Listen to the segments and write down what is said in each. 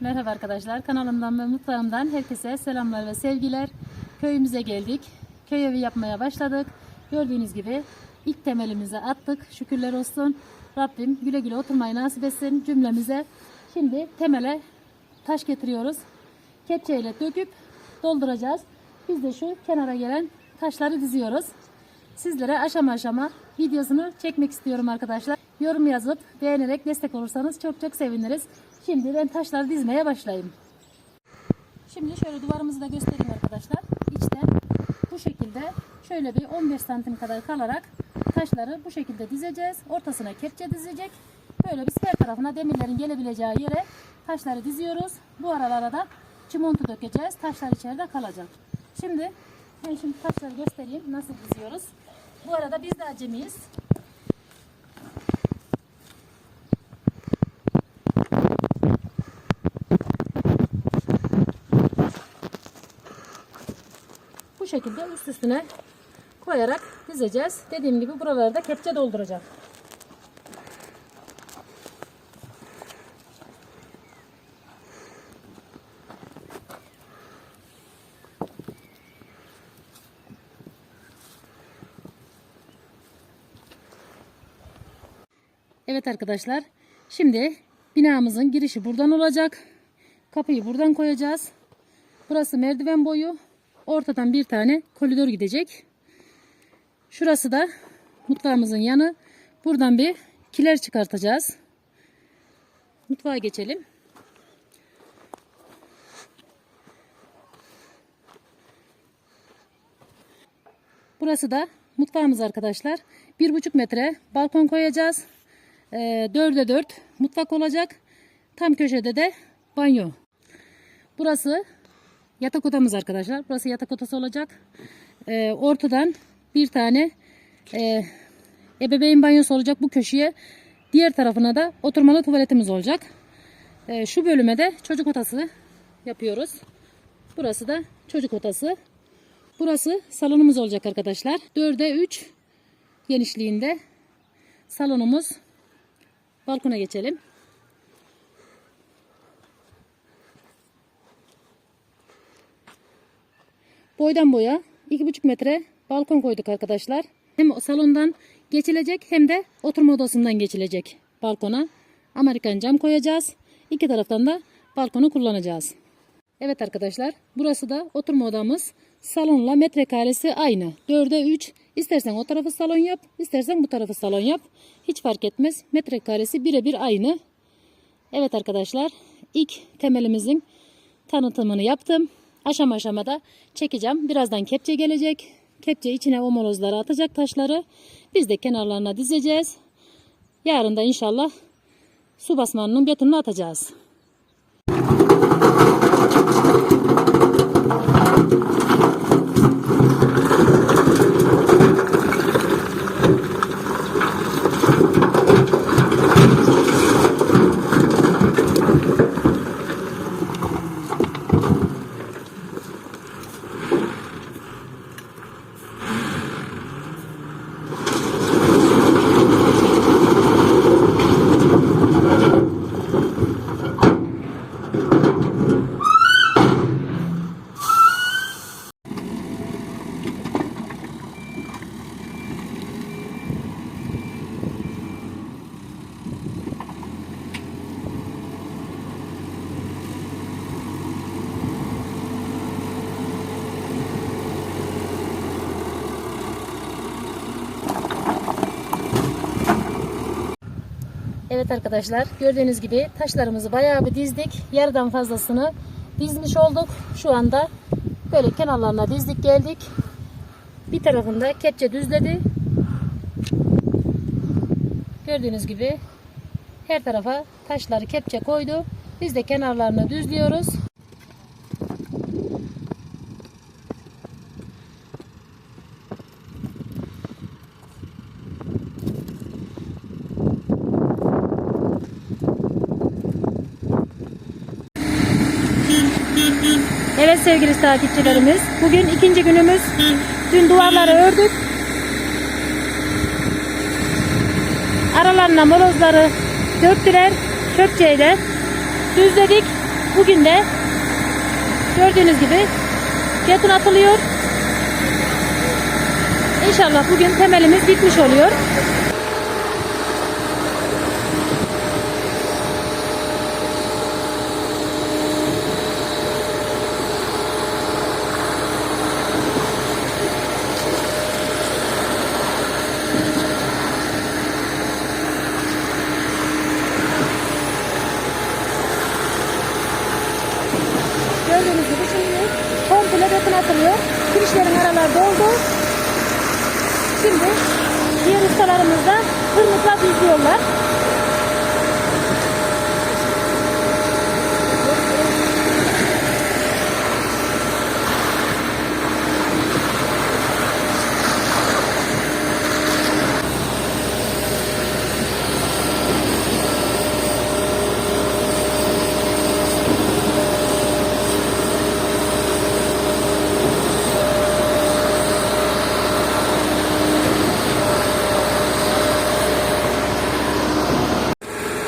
Merhaba arkadaşlar. Kanalımdan ve mutfağımdan herkese selamlar ve sevgiler. Köyümüze geldik. Köy evi yapmaya başladık. Gördüğünüz gibi ilk temelimizi attık. Şükürler olsun. Rabbim güle güle oturmayı nasip etsin cümlemize. Şimdi temele taş getiriyoruz. Kepçeyle döküp dolduracağız. Biz de şu kenara gelen taşları diziyoruz. Sizlere aşama aşama videosunu çekmek istiyorum arkadaşlar. Yorum yazıp beğenerek destek olursanız çok çok seviniriz. Şimdi ben taşları dizmeye başlayayım. Şimdi şöyle duvarımızı da göstereyim arkadaşlar. İçten bu şekilde şöyle bir 15 santim kadar kalarak taşları bu şekilde dizeceğiz. Ortasına kepçe dizecek. Böyle biz her tarafına demirlerin gelebileceği yere taşları diziyoruz. Bu aralara da çimontu dökeceğiz. Taşlar içeride kalacak. Şimdi ben şimdi taşları göstereyim nasıl diziyoruz. Bu arada biz de acemiyiz. Şekilde üst üstüne koyarak dizeceğiz. Dediğim gibi buralarda da kepçe dolduracak. Evet arkadaşlar. Şimdi binamızın girişi buradan olacak. Kapıyı buradan koyacağız. Burası merdiven boyu. Ortadan bir tane koridor gidecek. Şurası da mutfağımızın yanı. Buradan bir kiler çıkartacağız. Mutfağa geçelim. Burası da mutfağımız arkadaşlar. Bir buçuk metre balkon koyacağız. Ee, dörde dört mutfak olacak. Tam köşede de banyo. Burası yatak odamız arkadaşlar. Burası yatak odası olacak. Ee, ortadan bir tane e, ebeveyn banyosu olacak bu köşeye. Diğer tarafına da oturmalı tuvaletimiz olacak. Ee, şu bölüme de çocuk odası yapıyoruz. Burası da çocuk odası. Burası salonumuz olacak arkadaşlar. 4'e 3 genişliğinde salonumuz. Balkona geçelim. Boydan boya 2,5 metre balkon koyduk arkadaşlar. Hem salondan geçilecek hem de oturma odasından geçilecek balkona. Amerikan cam koyacağız. İki taraftan da balkonu kullanacağız. Evet arkadaşlar burası da oturma odamız. Salonla metrekaresi aynı. 4'e 3. İstersen o tarafı salon yap, istersen bu tarafı salon yap. Hiç fark etmez. Metrekaresi birebir aynı. Evet arkadaşlar ilk temelimizin tanıtımını yaptım. Aşama aşamada çekeceğim. Birazdan kepçe gelecek. Kepçe içine o molozları atacak taşları. Biz de kenarlarına dizeceğiz. Yarın da inşallah su basmanının betonunu atacağız. Evet arkadaşlar gördüğünüz gibi taşlarımızı bayağı bir dizdik. Yarıdan fazlasını dizmiş olduk. Şu anda böyle kenarlarına dizdik geldik. Bir tarafında kepçe düzledi. Gördüğünüz gibi her tarafa taşları kepçe koydu. Biz de kenarlarını düzlüyoruz. Evet sevgili takipçilerimiz. Bugün ikinci günümüz. Dün duvarları ördük. Aralarına molozları döktüler. Köpçeyle düzledik. Bugün de gördüğünüz gibi beton atılıyor. İnşallah bugün temelimiz bitmiş oluyor. Gördüğünüz gibi şimdi komple beton atılıyor. Kirişlerin araları doldu. Şimdi diğer ustalarımız da tırmıkla düzlüyorlar.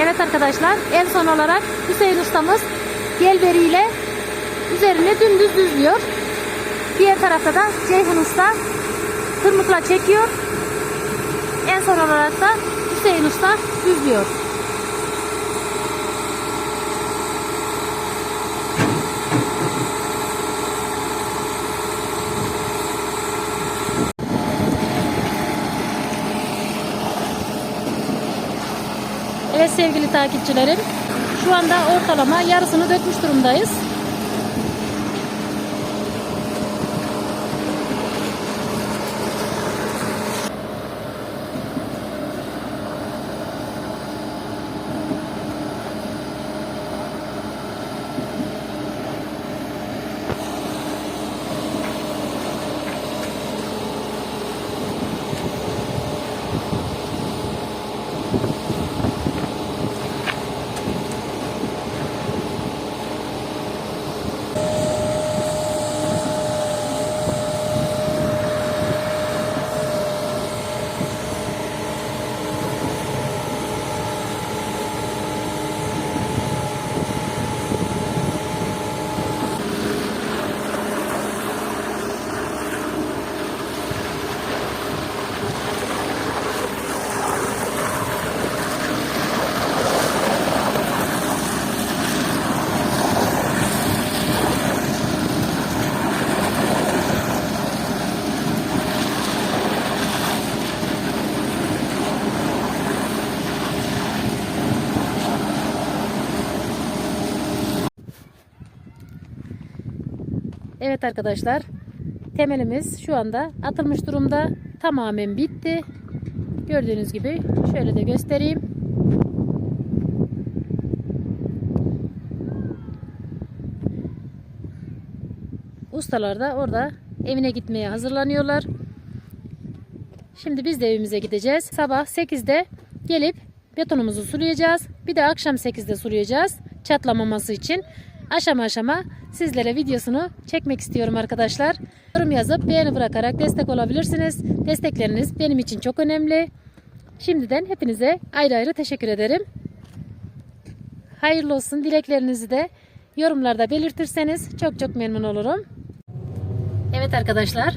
Evet arkadaşlar en son olarak Hüseyin ustamız gelberiyle üzerine dümdüz düzlüyor. Diğer tarafta da Ceyhun usta tırmıkla çekiyor. En son olarak da Hüseyin usta düzlüyor. Sevgili takipçilerim. Şu anda ortalama yarısını dökmüş durumdayız. Evet arkadaşlar. Temelimiz şu anda atılmış durumda. Tamamen bitti. Gördüğünüz gibi şöyle de göstereyim. Ustalar da orada evine gitmeye hazırlanıyorlar. Şimdi biz de evimize gideceğiz. Sabah 8'de gelip betonumuzu sulayacağız. Bir de akşam 8'de sulayacağız. Çatlamaması için. Aşama aşama sizlere videosunu çekmek istiyorum arkadaşlar. Yorum yazıp beğeni bırakarak destek olabilirsiniz. Destekleriniz benim için çok önemli. Şimdiden hepinize ayrı ayrı teşekkür ederim. Hayırlı olsun dileklerinizi de yorumlarda belirtirseniz çok çok memnun olurum. Evet arkadaşlar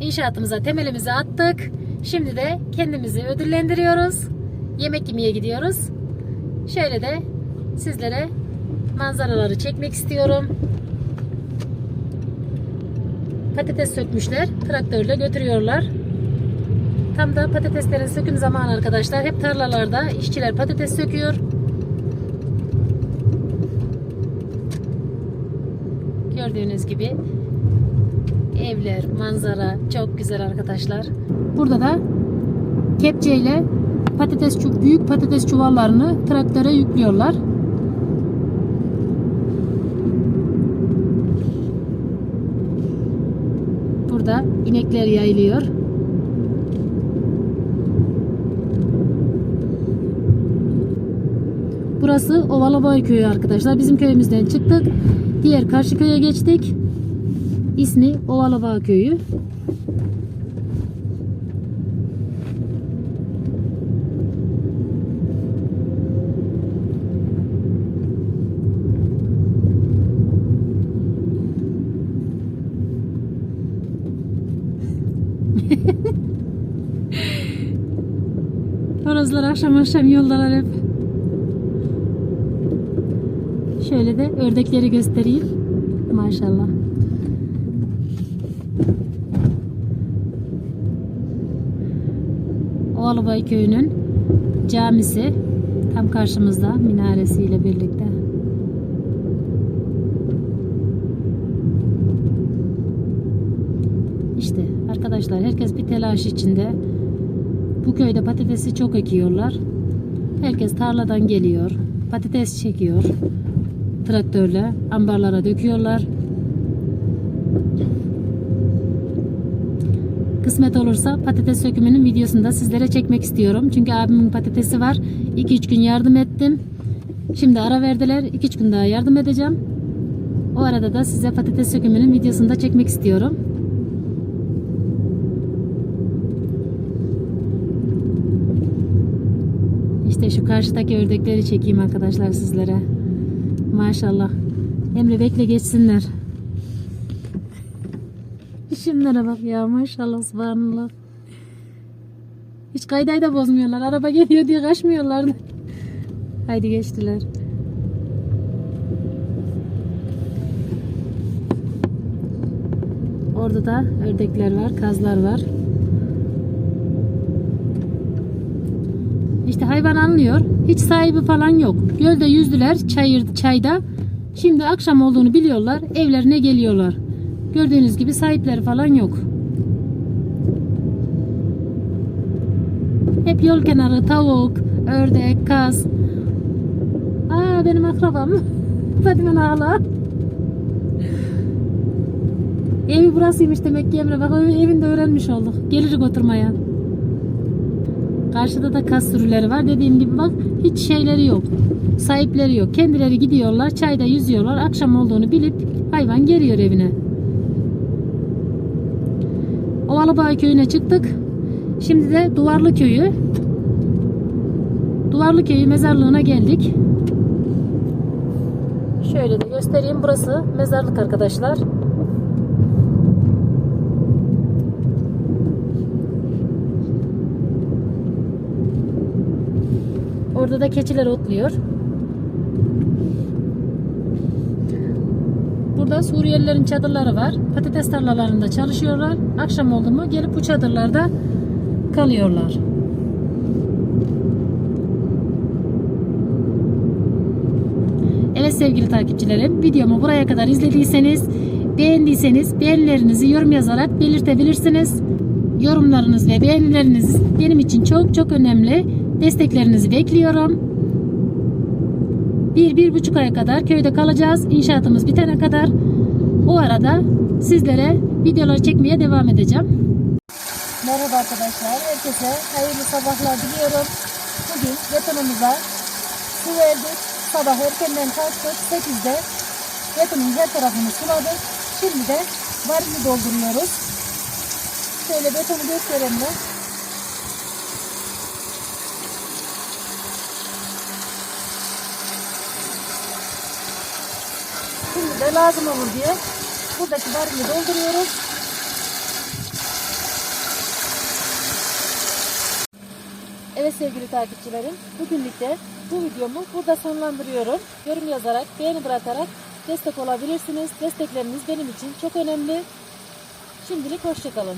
inşaatımıza temelimizi attık. Şimdi de kendimizi ödüllendiriyoruz. Yemek yemeye gidiyoruz. Şöyle de sizlere manzaraları çekmek istiyorum. Patates sökmüşler. Traktörle götürüyorlar. Tam da patateslerin söküm zamanı arkadaşlar. Hep tarlalarda işçiler patates söküyor. Gördüğünüz gibi evler, manzara çok güzel arkadaşlar. Burada da kepçeyle patates büyük patates çuvallarını traktöre yüklüyorlar. Burada inekler yayılıyor. Burası Ovalıboy köyü arkadaşlar. Bizim köyümüzden çıktık. Diğer karşı köye geçtik. İsmi Ovalıboy köyü. Horozlar akşam akşam yoldalar hep. Şöyle de ördekleri göstereyim. Maşallah. Oğlubay köyünün camisi tam karşımızda minaresiyle birlikte. İşte arkadaşlar herkes bir telaş içinde. Bu köyde patatesi çok ekiyorlar. Herkes tarladan geliyor. Patates çekiyor. Traktörle ambarlara döküyorlar. Kısmet olursa patates sökümünün videosunu da sizlere çekmek istiyorum. Çünkü abimin patatesi var. 2-3 gün yardım ettim. Şimdi ara verdiler. 2-3 gün daha yardım edeceğim. O arada da size patates sökümünün videosunu da çekmek istiyorum. Şu karşıdaki ördekleri çekeyim arkadaşlar sizlere. Maşallah. Emre bekle geçsinler. Şunlara bak ya maşallah subhanallah. Hiç kaydayı da bozmuyorlar. Araba geliyor diye kaçmıyorlar. da. Haydi geçtiler. Orada da ördekler var, kazlar var. İşte hayvan anlıyor. Hiç sahibi falan yok. Gölde yüzdüler çayır, çayda. Şimdi akşam olduğunu biliyorlar. Evlerine geliyorlar. Gördüğünüz gibi sahipleri falan yok. Hep yol kenarı tavuk, ördek, kaz. Aa benim akrabam. Fatime Hala. Evi burasıymış demek ki Emre. Bak evinde öğrenmiş olduk. Gelirik oturmaya. Karşıda da kas sürüleri var. Dediğim gibi bak hiç şeyleri yok. Sahipleri yok. Kendileri gidiyorlar. Çayda yüzüyorlar. Akşam olduğunu bilip hayvan geliyor evine. Ovalıbağ köyüne çıktık. Şimdi de Duvarlı köyü. Duvarlı köyü mezarlığına geldik. Şöyle de göstereyim. Burası mezarlık arkadaşlar. Orada da keçiler otluyor. Burada Suriyelilerin çadırları var. Patates tarlalarında çalışıyorlar. Akşam oldu mu gelip bu çadırlarda kalıyorlar. Evet sevgili takipçilerim, videomu buraya kadar izlediyseniz, beğendiyseniz beğenilerinizi yorum yazarak belirtebilirsiniz. Yorumlarınız ve beğenileriniz benim için çok çok önemli. Desteklerinizi bekliyorum. Bir, bir buçuk aya kadar köyde kalacağız. İnşaatımız bitene kadar. O arada sizlere videolar çekmeye devam edeceğim. Merhaba arkadaşlar. Herkese hayırlı sabahlar diliyorum. Bugün betonumuza su verdik. Sabah erkenden kalktık. 8'de betonun her tarafını suladık. Şimdi de varili dolduruyoruz. Şöyle betonu gösterelim. Şimdi de lazım olur diye buradaki varili dolduruyoruz. Evet sevgili takipçilerim, bugünlük de bu videomu burada sonlandırıyorum. Yorum yazarak, beğeni bırakarak destek olabilirsiniz. Destekleriniz benim için çok önemli. Şimdilik hoşçakalın.